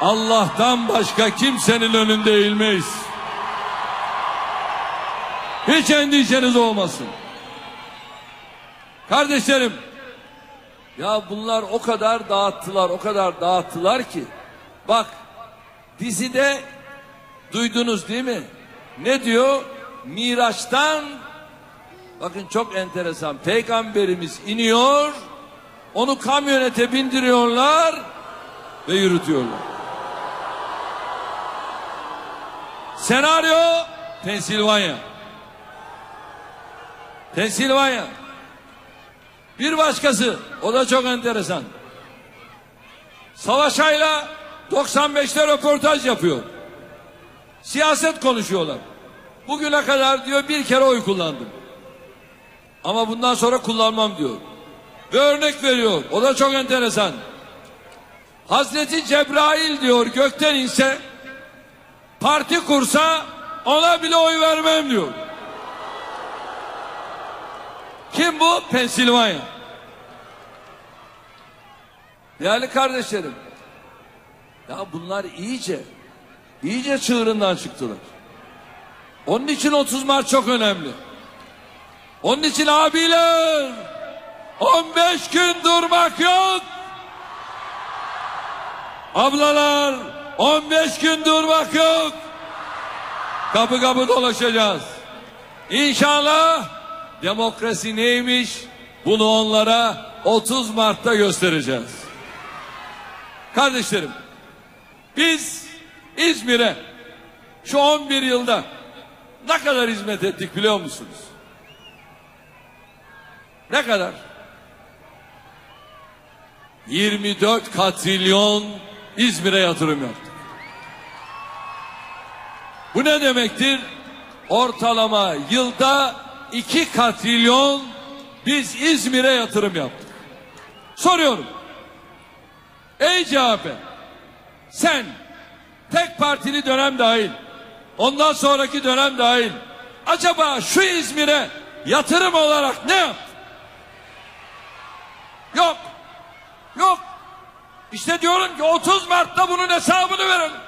Allah'tan başka kimsenin önünde eğilmeyiz. Hiç endişeniz olmasın. Kardeşlerim, ya bunlar o kadar dağıttılar, o kadar dağıttılar ki. Bak, dizide duydunuz değil mi? Ne diyor? Miraç'tan, bakın çok enteresan, peygamberimiz iniyor, onu kamyonete bindiriyorlar ve yürütüyorlar. Senaryo Pensilvanya. Pensilvanya. Bir başkası o da çok enteresan. Savaş Ayla 95'te röportaj yapıyor. Siyaset konuşuyorlar. Bugüne kadar diyor bir kere oy kullandım. Ama bundan sonra kullanmam diyor. Ve örnek veriyor. O da çok enteresan. Hazreti Cebrail diyor gökten inse parti kursa ona bile oy vermem diyor. Kim bu? Pensilvanya. Değerli kardeşlerim. Ya bunlar iyice, iyice çığırından çıktılar. Onun için 30 Mart çok önemli. Onun için abiler 15 gün durmak yok. Ablalar 15 gün durmak yok. Kapı kapı dolaşacağız. İnşallah demokrasi neymiş bunu onlara 30 Mart'ta göstereceğiz. Kardeşlerim biz İzmir'e şu 11 yılda ne kadar hizmet ettik biliyor musunuz? Ne kadar? 24 katrilyon İzmir'e yatırım yaptık. Bu ne demektir? Ortalama yılda 2 katrilyon biz İzmir'e yatırım yaptık. Soruyorum. Ey CHP sen tek partili dönem dahil ondan sonraki dönem dahil acaba şu İzmir'e yatırım olarak ne yaptın? Yok. Yok. İşte diyorum ki 30 Mart'ta bunun hesabını verelim.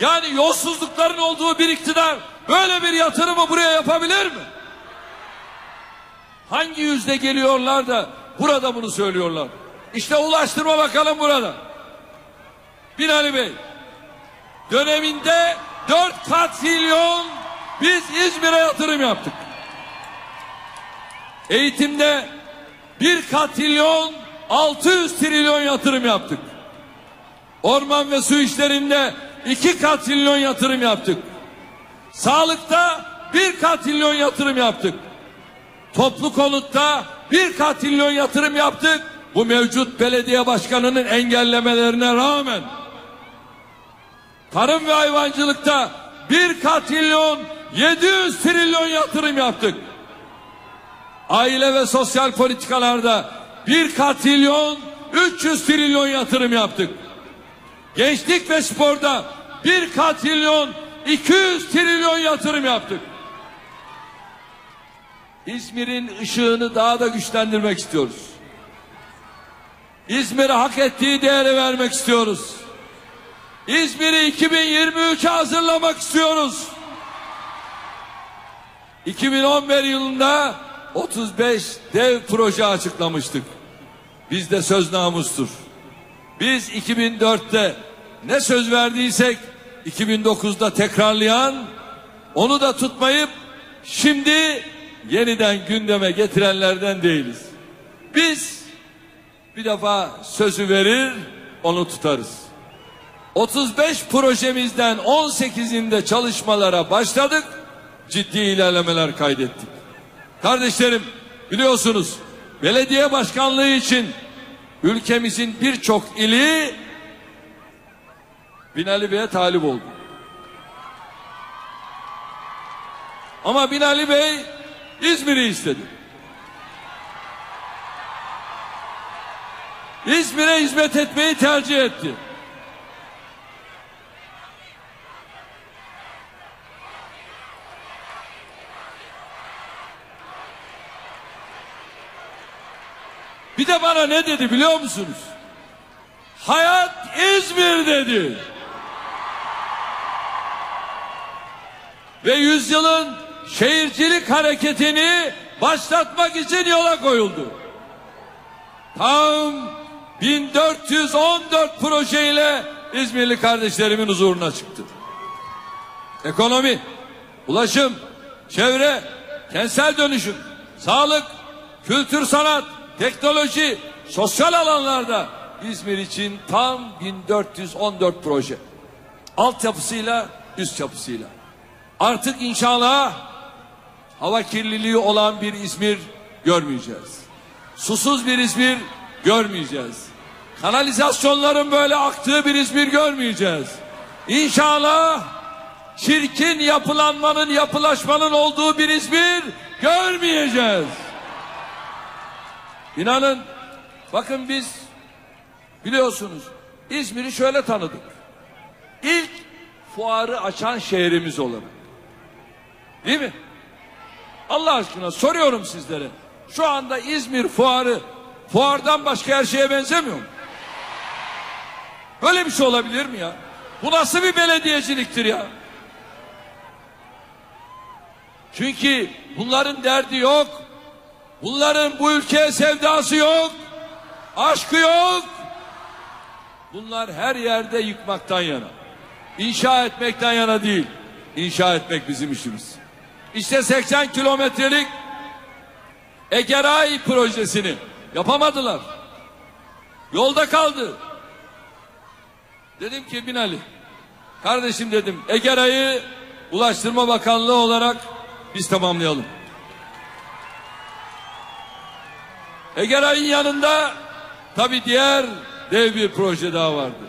Yani yolsuzlukların olduğu bir iktidar böyle bir yatırımı buraya yapabilir mi? Hangi yüzde geliyorlar da burada bunu söylüyorlar? İşte Ulaştırma Bakanı burada. Binali Bey döneminde 4 katrilyon biz İzmir'e yatırım yaptık. Eğitimde 1 katrilyon 600 trilyon yatırım yaptık. Orman ve su işlerinde 2 katrilyon yatırım yaptık. Sağlıkta 1 katrilyon yatırım yaptık. Toplu konutta 1 katrilyon yatırım yaptık. Bu mevcut belediye başkanının engellemelerine rağmen tarım ve hayvancılıkta 1 katrilyon 700 trilyon yatırım yaptık. Aile ve sosyal politikalarda 1 katrilyon 300 trilyon yatırım yaptık. Gençlik ve sporda 1 katrilyon 200 trilyon yatırım yaptık. İzmir'in ışığını daha da güçlendirmek istiyoruz. İzmir'e hak ettiği değeri vermek istiyoruz. İzmir'i 2023'e hazırlamak istiyoruz. 2011 yılında 35 dev proje açıklamıştık. Bizde söz namustur. Biz 2004'te ne söz verdiysek 2009'da tekrarlayan onu da tutmayıp şimdi yeniden gündeme getirenlerden değiliz. Biz bir defa sözü verir onu tutarız. 35 projemizden 18'inde çalışmalara başladık. Ciddi ilerlemeler kaydettik. Kardeşlerim biliyorsunuz belediye başkanlığı için ülkemizin birçok ili Binali Bey'e talip oldu. Ama Binali Bey İzmir'i istedi. İzmir'e hizmet etmeyi tercih etti. Bir de bana ne dedi biliyor musunuz? hayat İzmir'dedir. Ve yüzyılın şehircilik hareketini başlatmak için yola koyuldu. Tam 1414 projeyle İzmirli kardeşlerimin huzuruna çıktı. Ekonomi, ulaşım, çevre, kentsel dönüşüm, sağlık, kültür sanat, teknoloji, sosyal alanlarda İzmir için tam 1414 proje. Altyapısıyla, üst yapısıyla. Artık inşallah hava kirliliği olan bir İzmir görmeyeceğiz. Susuz bir İzmir görmeyeceğiz. Kanalizasyonların böyle aktığı bir İzmir görmeyeceğiz. İnşallah çirkin yapılanmanın, yapılaşmanın olduğu bir İzmir görmeyeceğiz. İnanın bakın biz biliyorsunuz İzmir'i şöyle tanıdık. İlk fuarı açan şehrimiz olarak. Değil mi? Allah aşkına soruyorum sizlere. Şu anda İzmir fuarı fuardan başka her şeye benzemiyor mu? Böyle bir şey olabilir mi ya? Bu nasıl bir belediyeciliktir ya? Çünkü bunların derdi yok. Bunların bu ülkeye sevdası yok. Aşkı yok. Bunlar her yerde yıkmaktan yana. İnşa etmekten yana değil. İnşa etmek bizim işimiz. İşte 80 kilometrelik Egeray projesini yapamadılar. Yolda kaldı. Dedim ki Binali, kardeşim dedim Egeray'ı Ulaştırma Bakanlığı olarak biz tamamlayalım. Egeray'ın yanında tabi diğer dev bir proje daha vardı.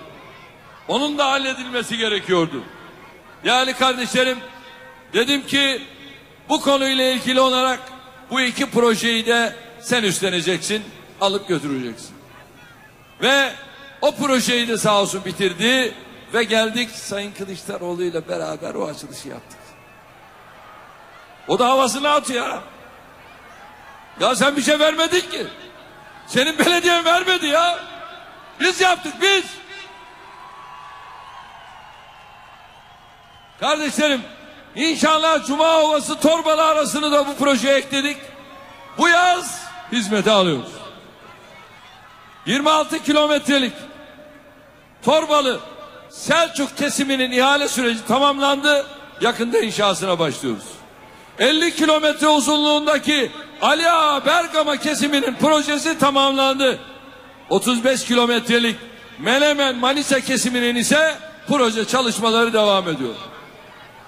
Onun da halledilmesi gerekiyordu. Yani kardeşlerim dedim ki bu konuyla ilgili olarak bu iki projeyi de sen üstleneceksin, alıp götüreceksin. Ve o projeyi de sağ olsun bitirdi ve geldik Sayın Kılıçdaroğlu ile beraber o açılışı yaptık. O da havasını atıyor. ya. Sen bir şey vermedin ki. Senin belediyen vermedi ya. Biz yaptık biz. Kardeşlerim inşallah Cuma Ovası Torbalı arasını da bu projeye ekledik. Bu yaz hizmete alıyoruz. 26 kilometrelik Torbalı Selçuk kesiminin ihale süreci tamamlandı. Yakında inşasına başlıyoruz. 50 kilometre uzunluğundaki Ali Ağa Bergama kesiminin projesi tamamlandı. 35 kilometrelik Menemen Manisa kesiminin ise proje çalışmaları devam ediyor.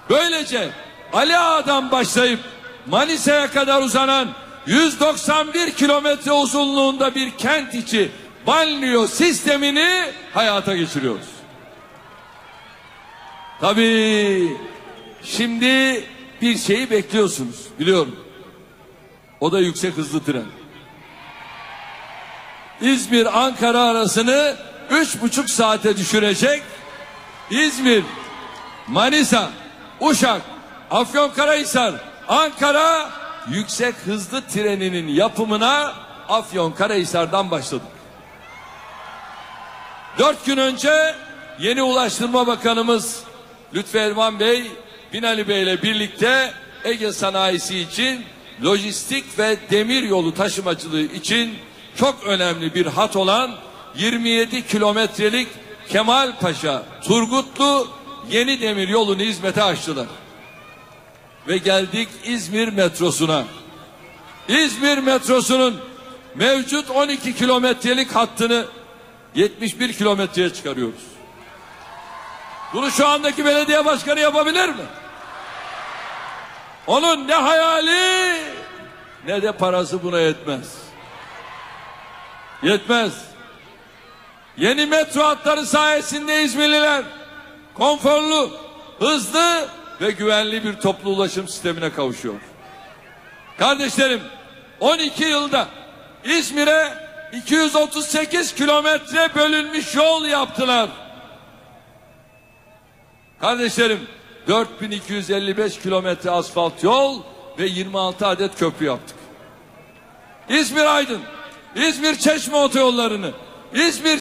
Böylece Ali Ağa'dan başlayıp Manisa'ya kadar uzanan 191 kilometre uzunluğunda bir kent içi banliyö sistemini hayata geçiriyoruz. Tabii şimdi bir şeyi bekliyorsunuz biliyorum. O da yüksek hızlı tren. İzmir Ankara arasını üç buçuk saate düşürecek. İzmir, Manisa, Uşak, Afyonkarahisar, Ankara yüksek hızlı treninin yapımına Afyonkarahisar'dan başladık. Dört gün önce yeni Ulaştırma Bakanımız Lütfü Elvan Bey, Binali Bey ile birlikte Ege sanayisi için lojistik ve demir yolu taşımacılığı için çok önemli bir hat olan 27 kilometrelik Kemalpaşa Turgutlu yeni demir yolunu hizmete açtılar. Ve geldik İzmir metrosuna. İzmir metrosunun mevcut 12 kilometrelik hattını 71 kilometreye çıkarıyoruz. Bunu şu andaki belediye başkanı yapabilir mi? Onun ne hayali ne de parası buna yetmez. Yetmez. Yeni metro hatları sayesinde İzmirliler konforlu, hızlı ve güvenli bir toplu ulaşım sistemine kavuşuyor. Kardeşlerim 12 yılda İzmir'e 238 kilometre bölünmüş yol yaptılar. Kardeşlerim 4255 kilometre asfalt yol ve 26 adet köprü yaptık. İzmir Aydın, İzmir Çeşme otoyollarını, İzmir